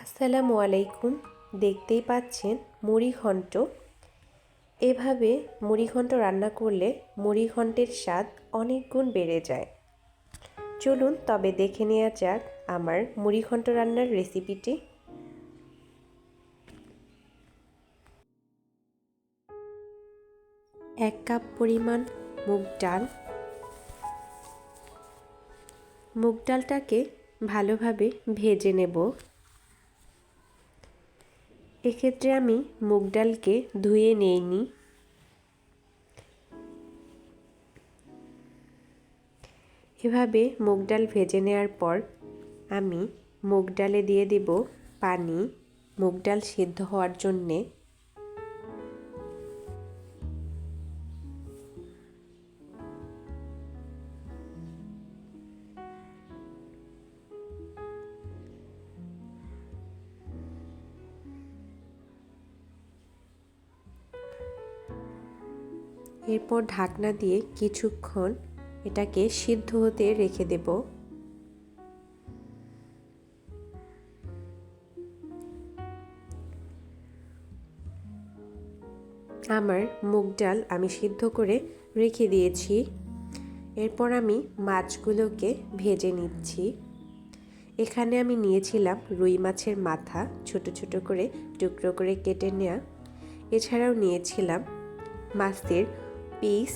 আসসালামু আলাইকুম। দেখতেই পাচ্ছেন মুড়িঘণ্ট। এভাবে মুড়িঘণ্ট রান্না করলে মুড়িঘণ্টের স্বাদ অনেক গুণ বেড়ে যায়। চলুন তবে দেখে নেওয়া যাক আমার মুড়িঘণ্ট রান্নার রেসিপিটি। এক কাপ পরিমাণ মুগ ডাল। মুগ ডালটাকে ভালোভাবে ভেজে নেব। এক্ষেত্রে আমি মুগ ডালকে ধুয়ে নিইনি। এভাবে মুগ ডাল ভেজে নেওয়ার পর আমি মুগ ডালে দিয়ে দেব পানি। মুগ ডাল সিদ্ধ হওয়ার জন্যে এরপর ঢাকনা দিয়ে কিছুক্ষণ এটাকে সিদ্ধ হতে রেখে দেব। আমার মুগ ডাল আমি সিদ্ধ করে রেখে দিয়েছি। এরপর আমি মাছগুলোকে ভেজে নিচ্ছি। এখানে আমি নিয়েছিলাম রুই মাছের মাথা ছোট ছোট করে টুকরো করে কেটে নেওয়া এছাড়াও নিয়েছিলাম মাছের পিস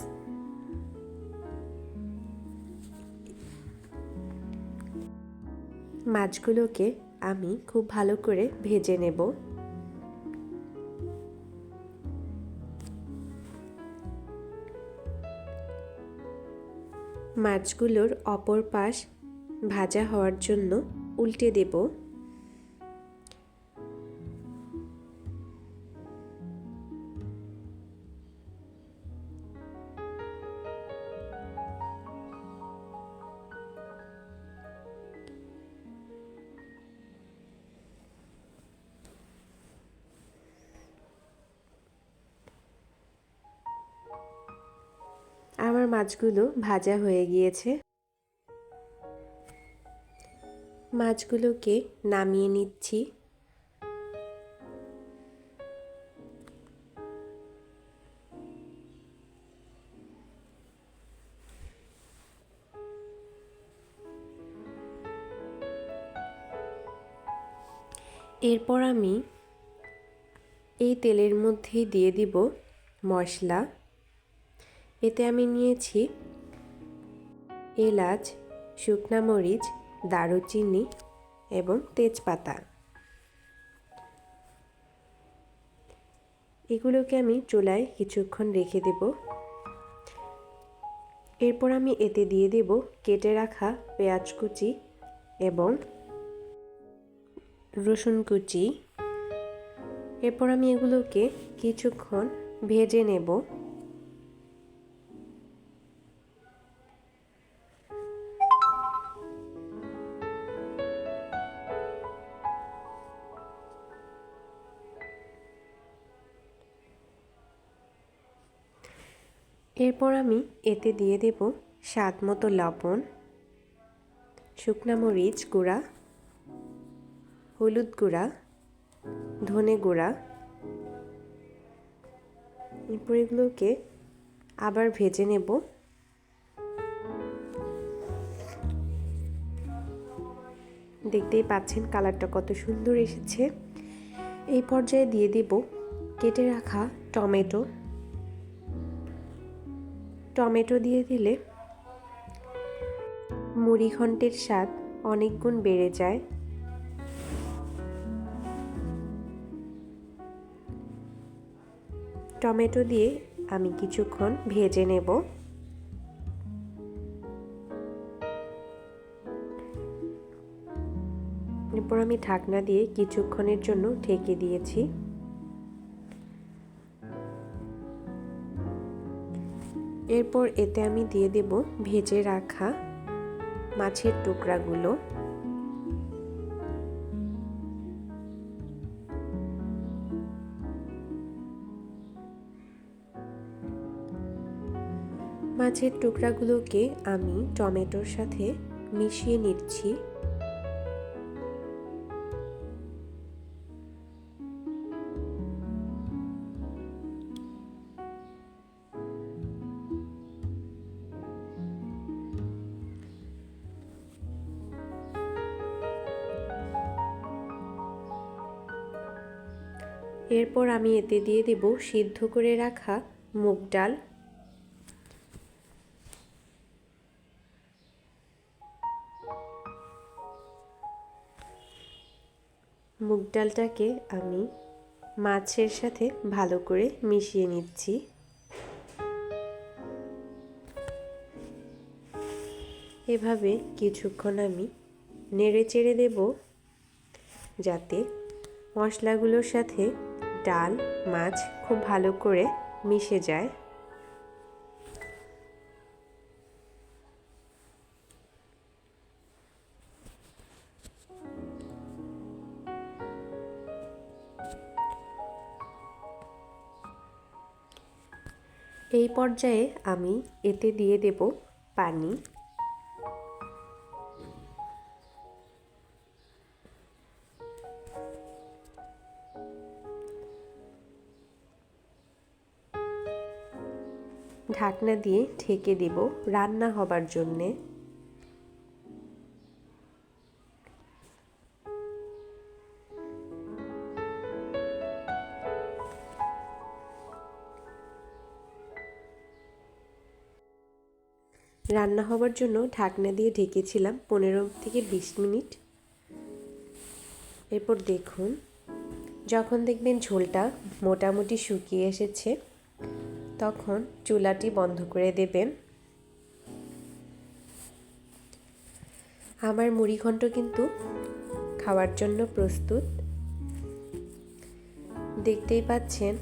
মাছগুলোকে আমি খুব ভালো করে ভেজে নেব। মাছগুলোর অপর পাশ ভাজা হওয়ার জন্য উল্টে দেব। মাছগুলো ভাজা হয়ে গিয়েছে। মাছগুলোকে নামিয়ে নিচ্ছি। এরপর আমি এই তেলের মধ্যেই দিয়ে দিব মশলা। এতে আমি নিয়েছি এলাচ, শুকনা মরিচ, দারুচিনি এবং তেজপাতা। এগুলোকে আমি চুলায় কিছুক্ষণ রেখে দেব। এরপর আমি এতে দিয়ে দেব কেটে রাখা পেঁয়াজ কুচি এবং রসুন কুচি। এরপর আমি এগুলোকে কিছুক্ষণ ভেজে নেব। এরপর আমি এতে দিয়ে দেব স্বাদ মতো লবণ, শুকনা মরিচ গুঁড়া, হলুদ গুঁড়া, ধনে গুঁড়া। এরপর এগুলোকে আবার ভেজে নেব। দেখতেই পাচ্ছেন কালারটা কত সুন্দর এসেছে। এই পর্যায়ে দিয়ে দেব কেটে রাখা টমেটো। টমেটো দিয়ে দিলে মুড়িঘণ্টের স্বাদ অনেক গুণ বেড়ে যায়। টমেটো দিয়ে আমি কিছুক্ষণ ভেজে নেব। এরপর আমি ঢাকনা দিয়ে কিছুক্ষণের জন্য ঢেকে দিয়েছি। এরপর এতে আমি দিয়ে দেব ভেজে রাখা মাছের টুকরাগুলো। মাছের টুকরাগুলোকে আমি টমেটোর সাথে মিশিয়ে নিচ্ছি। এরপর আমি এতে দিয়ে দেব সিদ্ধ করে রাখা মুগ ডাল। মুগ ডালটাকে আমি মাছের সাথে ভালো করে মিশিয়ে নিচ্ছি। এভাবে কিছুক্ষণ আমি নেড়ে চেড়ে দেব যাতে মশলাগুলোর সাথে ডাল মাছ খুব ভালো করে মিশে যায়। এই পর্যায়ে আমি এতে দিয়ে দেব পানি। ঢাকনা দিয়ে ঢেকে দেব রান্না হবার জন্যে। রান্না হবার জন্য ঢাকনা দিয়ে ঢেকেছিলাম পনেরো থেকে বিশ মিনিট। এরপর দেখুন, যখন দেখবেন ঝোলটা মোটামুটি শুকিয়ে এসেছে তখন চুলাটি বন্ধ করে দেবেন। আমার মুড়িঘণ্ট কিন্তু খাওয়ার জন্য প্রস্তুত। দেখতেই পাচ্ছেন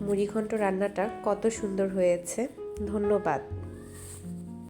মুড়িঘণ্ট রান্নাটা কত সুন্দর হয়েছে। ধন্যবাদ।